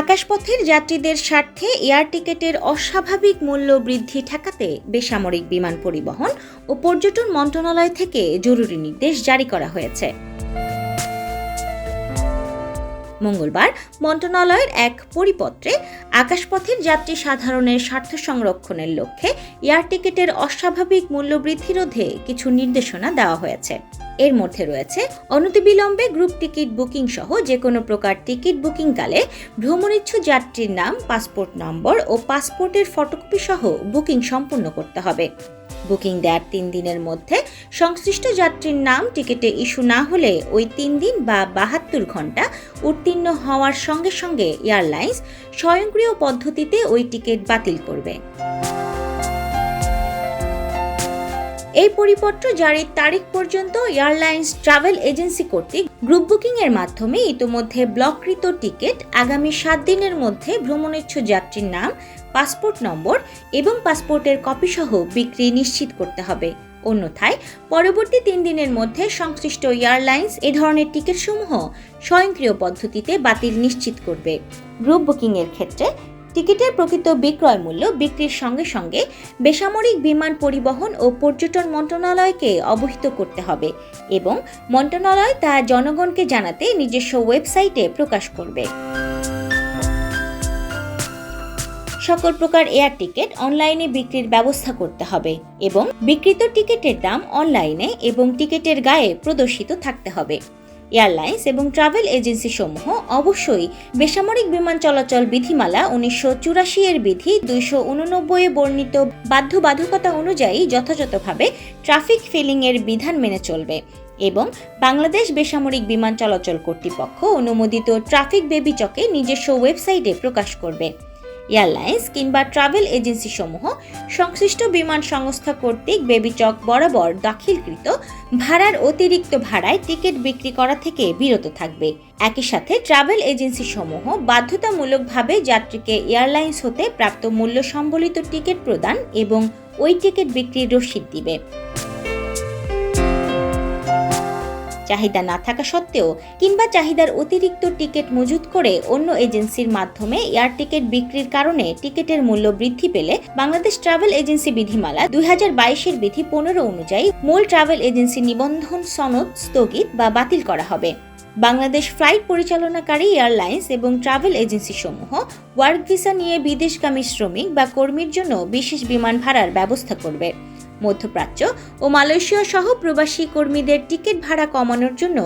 আকাশপথের যাত্রীদের স্বার্থে এয়ার টিকেটের অস্বাভাবিক মূল্য বৃদ্ধি ঠেকাতে বেসামরিক বিমান পরিবহন ও পর্যটন মন্ত্রণালয় থেকে জরুরি নির্দেশ জারি করা হয়েছে। মঙ্গলবার মন্ত্রণালয়ের এক পরিপত্রে আকাশপথের যাত্রী সাধারণের স্বার্থ সংরক্ষণের লক্ষ্যে এয়ার টিকেটের অস্বাভাবিক মূল্যবৃদ্ধি রোধে কিছু নির্দেশনা দেওয়া হয়েছে। এর মধ্যে রয়েছে অনতিবিলম্বে গ্রুপ টিকিট বুকিং সহ যে কোনো প্রকার টিকিট বুকিংকালে ভ্রমণিচ্ছু যাত্রীর নাম, পাসপোর্ট নম্বর ও পাসপোর্টের ফটোকপি সহ বুকিং সম্পূর্ণ করতে হবে। বুকিং দেওয়ার তিন দিনের মধ্যে সংশ্লিষ্ট যাত্রীর নাম, টিকিটে ইস্যু না হলে ওই তিন দিন বা বাহাত্তর ঘণ্টা উত্তীর্ণ হওয়ার সঙ্গে সঙ্গে এয়ারলাইন্স স্বয়ংক্রিয় পদ্ধতিতে ওই টিকিট বাতিল করবে। এই পরিপত্র জারির তারিখ পর্যন্ত এয়ারলাইন্স ট্রাভেল এজেন্সি কর্তৃক গ্রুপ বুকিং এর মাধ্যমে ইতোমধ্যে ব্লককৃত টিকিট, আগামী সাত দিনের মধ্যে ভ্রমণেচ্ছু যাত্রীর নাম, পাসপোর্ট নম্বর এবং পাসপোর্টের কপি সহ বিক্রি নিশ্চিত করতে হবে। অন্যথায়, পরবর্তী তিন দিনের মধ্যে সংশ্লিষ্ট এয়ারলাইন্স এ ধরনের টিকিটসমূহ স্বয়ংক্রিয় পদ্ধতিতে বাতিল নিশ্চিত করবে। গ্রুপ বুকিং এর ক্ষেত্রে টিকিটের প্রকৃত বিক্রয় মূল্য বিক্রির সঙ্গে সঙ্গে বেসামরিক বিমান পরিবহন ও পর্যটন মন্ত্রণালয়কে অবহিত করতে হবে এবং মন্ত্রণালয় তা জনগণকে জানাতে নিজস্ব ওয়েবসাইটে প্রকাশ করবে। সকল প্রকার এয়ার টিকিট অনলাইনে বিক্রির ব্যবস্থা করতে হবে এবং বিক্রিত টিকিটের দাম অনলাইনে এবং টিকিটের গায়ে প্রদর্শিত থাকতে হবে। এয়ারলাইন্স এবং ট্রাভেল এজেন্সি সমূহ অবশ্যই বেসামরিক বিমান চলাচল বিধিমালা উনিশশো চুরাশি এর বিধি দুইশো উননব্বই বর্ণিত বাধ্যবাধকতা অনুযায়ী যথাযথভাবে ট্রাফিক ফিলিং এর বিধান মেনে চলবে এবং বাংলাদেশ বেসামরিক বিমান চলাচল কর্তৃপক্ষ অনুমোদিত ট্রাফিক বেবিচকে নিজস্ব ওয়েবসাইটে প্রকাশ করবে। এয়ারলাইন্স কিংবা ট্রাভেল এজেন্সি সমূহ সংশ্লিষ্ট বিমান সংস্থা কর্তৃক বেবিচক বরাবর দাখিলকৃত ভাড়ার অতিরিক্ত ভাড়ায় টিকিট বিক্রি করা থেকে বিরত থাকবে। একই সাথে ট্রাভেল এজেন্সি সমূহ বাধ্যতামূলকভাবে যাত্রীকে এয়ারলাইন্স হতে প্রাপ্ত মূল্য সম্বলিত টিকিট প্রদান এবং ওই টিকিট বিক্রির রসিদ দিবে। চাহিদা না থাকা সত্ত্বেও কিংবা চাহিদার অতিরিক্ত টিকিট মজুত করে অন্য এজেন্সির মাধ্যমে এয়ার টিকিট বিক্রির কারণে টিকিটের মূল্য বৃদ্ধি পেলে বাংলাদেশ ট্রাভেল এজেন্সি বিধিমালা দুই হাজার বাইশের বিধি পনেরো অনুযায়ী মূল ট্রাভেল এজেন্সি নিবন্ধন সনদ স্থগিত বা বাতিল করা হবে। বাংলাদেশ ফ্লাইট পরিচালনাকারী এয়ারলাইন্স এবং ট্রাভেল এজেন্সি সমূহ ওয়ার্ক ভিসা নিয়ে বিদেশগামী শ্রমিক বা কর্মীর জন্য বিশেষ বিমান ভাড়ার ব্যবস্থা করবে। মধ্যপ্রাচ্য ও মালয়েশিয়া সহ প্রবাসী কর্মীদের টিকিট ভাড়া কমানোর জন্য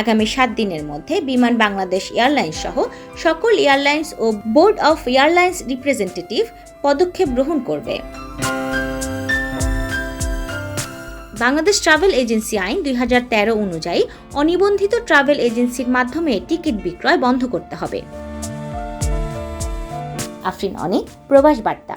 আগামী সাত দিনের মধ্যে বিমান বাংলাদেশ এয়ারলাইন্স সহ সকল এয়ারলাইন্স ও বোর্ড অফ এয়ারলাইন্স রিপ্রেজেন্টেটিভ পদক্ষেপ গ্রহণ করবে। বাংলাদেশ ট্রাভেল এজেন্সি আইন দুই হাজার তেরো অনুযায়ী অনিবন্ধিত ট্রাভেল এজেন্সির মাধ্যমে টিকিট বিক্রয় বন্ধ করতে হবে। আফরিন অনেক, প্রবাস বার্তা।